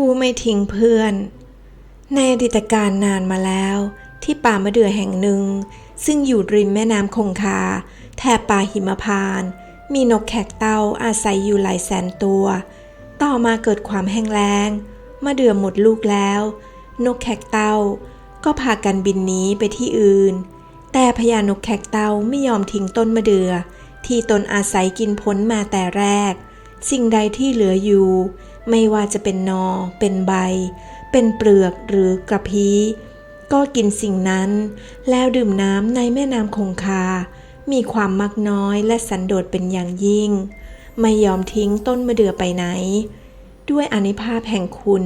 ผู้ไม่ทิ้งเพื่อน ในอดีตการนานมาแล้ว ที่ป่ามะเดื่อแห่งหนึ่ง ซึ่งอยู่ริมแม่น้ำคงคา แถบป่าหิมพานต์มีนกแขกเต้าอาศัยอยู่หลายแสนตัว ต่อมาเกิดความแห้งแล้งมะเดื่อหมดลูกแล้ว นกแขกเต้า ก็พากันบินหนีไปที่อื่น แต่พญานกแขกเต้าไม่ยอมทิ้งต้นมะเดือ่อที่ตนอาศัยกินพ้นมาแต่แรก สิ่งใดที่เหลืออยู่ ไม่ว่าจะเป็นนอ เป็นใบ เป็นเปลือกหรือกระพี้ก็กินสิ่งนั้น แล้วดื่มน้ำในแม่น้ำคงคา มีความมักน้อยและสันโดษเป็นอย่างยิ่ง ไม่ยอมทิ้งต้นมะเดื่อไปไหน ด้วยอนิภาพแห่งคุณ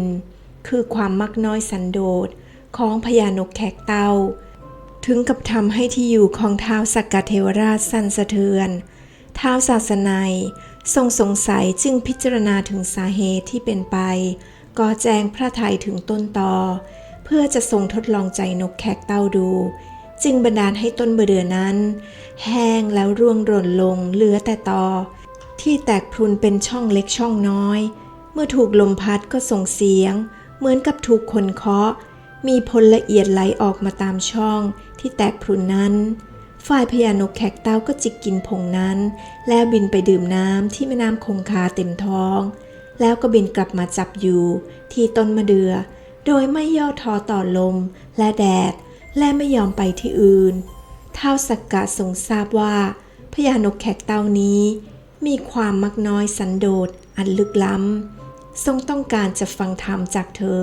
คือความมักน้อยสันโดษของพญานกแขกเต้า ถึงกับทำให้ที่อยู่ของท้าวสักกะเทวราชสั่นสะเทือนท้าวศาสนัย ทรงสงสัยจึงพิจารณาถึงสาเหตุที่เป็นไป ก็แจ้งพระทัยถึงต้นตอ เพื่อจะทรงทดลองใจนกแขกเต้าดู จึงบันดาลให้ต้นเบเดือนั้น แห้งแล้วร่วงหล่นลงเหลือแต่ตอ ที่แตกพรุนเป็นช่องเล็กช่องน้อย เมื่อถูกลมพัดก็ส่งเสียง เหมือนกับถูกคนเคาะ มีพลละเอียดไหลออกมาตามช่องที่แตกพรุนนั้น ฝ่ายพญานกแขกเต้าก็จิกกินผงนั้น แล้วบินไปดื่มน้ำที่แม่น้ำคงคาเต็มท้อง แล้วก็บินกลับมาจับอยู่ที่ต้นมะเดือ่อโดยไม่ย่อท้อต่อลมและแดด และไม่ยอมไปที่อื่นท้าวสักกะทรงทราบว่าพญานกแขกเต้านี้ มีความมักน้อยสันโดษอันลึกล้ำ ทรงต้องการจะฟังธรรมจากเธอ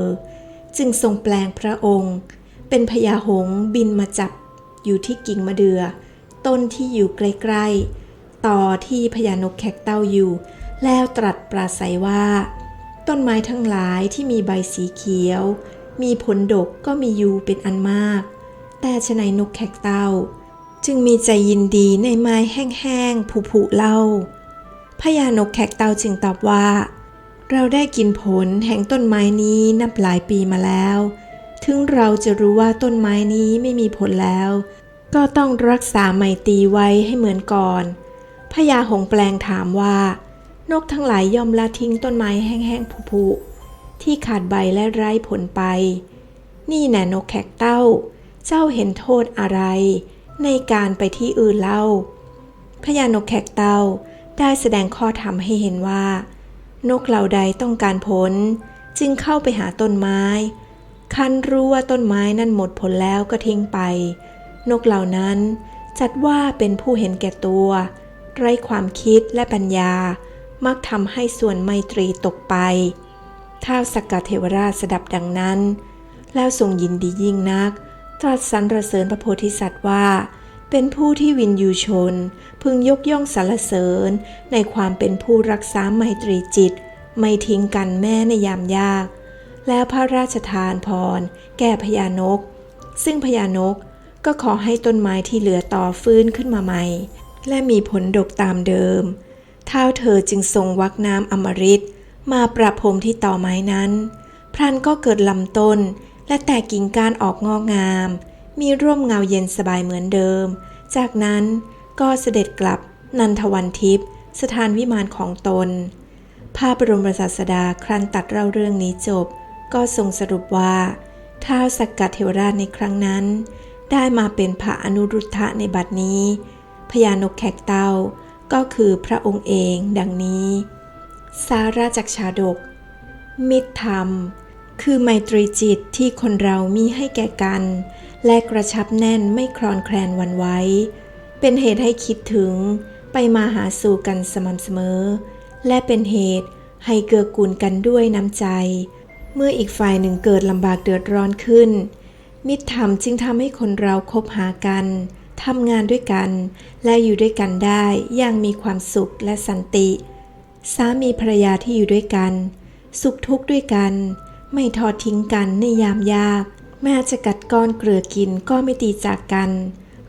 จึงทรงแปลงพระองค์ เป็นพญาหงบินมาจับ อยู่ที่กิ่งมะเดือ่อต้นที่อยู่ใกล้ๆ ต่อที่พญานกแขกเต้าอยู่ แล้วตรัสปราศัยว่า ต้นไม้ทั้งหลายที่มีใบสีเขียว มีผลดกก็มีอยู่เป็นอันมาก แต่ชะไหนนกแขกเต้า จึงมีใจยินดีในไม้แห้งๆผุๆเล่าพญานกแขกเต้าจึงตอบว่า เราได้กินผลแห่งต้นไม้นี้นับหลายปีมาแล้ว ถึงเราจะรู้ว่าต้นไม้นี้ไม่มีผลแล้ว ก็ต้องรักษาไมตรีไว้ให้เหมือนก่อนพญาหงส์แปลงถามว่า นกทั้งหลายย่อมละทิ้งต้นไม้แห้งๆผุๆที่ขาดใบและไร้ผลไป นี่แน่นกแขกเต้า เจ้าเห็นโทษอะไร ในการไปที่อื่นเล่าพญานกแขกเต้าได้แสดงข้อธรรมให้เห็นว่า นกเหล่าใดต้องการผล จึงเข้าไปหาต้นไม้ คันรู้ว่าต้นไม้นั้นหมดผลแล้วก็ทิ้งไป นกเหล่านั้นจัดว่าเป็นผู้เห็นแก่ตัว ไร้ความคิดและปัญญา มักทำให้ส่วนไมตรีตกไปท้าวสักกะเทวราชสดับดังนั้น แล้วทรงยินดียิ่งนัก ตรัสสรรเสริญพระโพธิสัตว์ว่า เป็นผู้ที่วินยูชน พึงยกย่องสรรเสริญในความเป็นผู้รักษาไมตรีจิต ไม่ทิ้งกันแม้ในยามยาก แล้วพระราชทานพร แก่พญานก ซึ่งพญานกก็ขอให้ต้นไม้ที่เหลือต่อฟื้นขึ้นมาใหม่ และมีผลดกตามเดิม เท้าเธอจึงทรงวักน้ำอมฤตมาประพรมที่ต่อไม้นั้น พรันก็เกิดลำต้น และแตกกิ่งก้านออกงอกงาม มีร่มเงาเย็นสบายเหมือนเดิม จากนั้นก็เสด็จกลับนันทวันทิพย์สถานวิมานของตนพระบรมศาสดาครั้นตัดเล่าเรื่องนี้จบ ก็ทรงสรุปว่าท้าวสักกะเทวราชในครั้งนั้น ได้มาเป็นพระอนุรุทธะในบัดนี้พญานกแขกเต้าก็คือพระองค์เองดังนี้ สาราจากชาดก มิตรธรรม คือไมตรีจิตที่คนเรามีให้แก่กัน และกระชับแน่นไม่คลอนแคลนวันไว้ เป็นเหตุให้คิดถึงไปมาหาสู่กันสม่ำเสมอ และเป็นเหตุให้เกื้อกูลกันด้วยน้ำใจ เมื่ออีกฝ่ายหนึ่งเกิดลำบากเดือดร้อนขึ้น มิตรธรรมจึงทำให้คนเราคบหากันทำงานด้วยกัน และอยู่ด้วยกันได้อย่างมีความสุขและสันติ สามีภรรยาที่อยู่ด้วยกัน สุขทุกข์ด้วยกัน ไม่ทอดทิ้งกันในยามยาก แม้จะกัดก้อนเกลือกินก็ไม่ตีจากกัน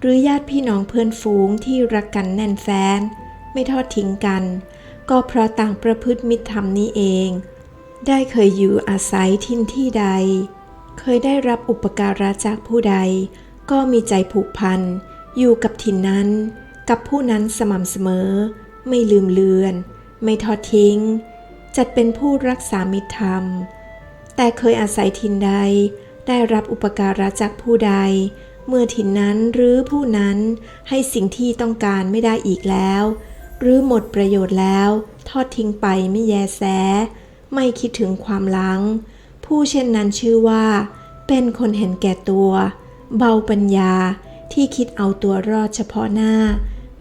หรือญาติพี่น้องเพื่อนฝูงที่รักกันแน่นแฟ้น ไม่ทอดทิ้งกัน ก็เพราะต่างประพฤติมิตรธรรมนี้เอง ได้เคยอยู่อาศัยทินที่ใด เคยได้รับอุปการะจากผู้ใด ก็มีใจผูกพัน อยู่กับถิ่นนั้น กับผู้นั้นสม่ำเสมอ ไม่ลืมเลือน ไม่ทอดทิ้ง จัดเป็นผู้รักษามิตรธรรม แต่เคยอาศัยถิ่นใด ได้รับอุปการะจากผู้ใด เมื่อถิ่นนั้นหรือผู้นั้นให้สิ่งที่ต้องการไม่ได้อีกแล้ว หรือหมดประโยชน์แล้ว ทอดทิ้งไปไม่แยแส ไม่คิดถึงความหลังผู้เช่นนั้นชื่อว่า เป็นคนเห็นแก่ตัว เบาปัญญาที่คิดเอาตัวรอดเฉพาะหน้า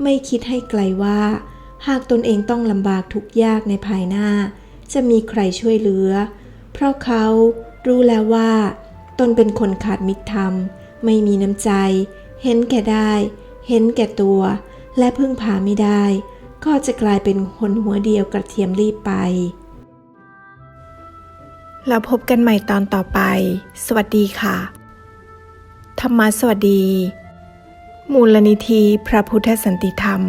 ไม่คิดให้ไกลว่า หากตนเองต้องลำบากทุกยากในภายหน้า จะมีใครช่วยเหลือ เพราะเขารู้แล้วว่า ตนเป็นคนขาดมิตรธรรม ไม่มีน้ำใจ เห็นแก่ได้ เห็นแก่ตัว และพึ่งพาไม่ได้ ก็จะกลายเป็นคนหัวเดียวกระเทียมรีบไป แล้วพบกันใหม่ตอนต่อไป สวัสดีค่ะ ธรรมะสวัสดี มูลนิธิพระพุทธสันติธรรม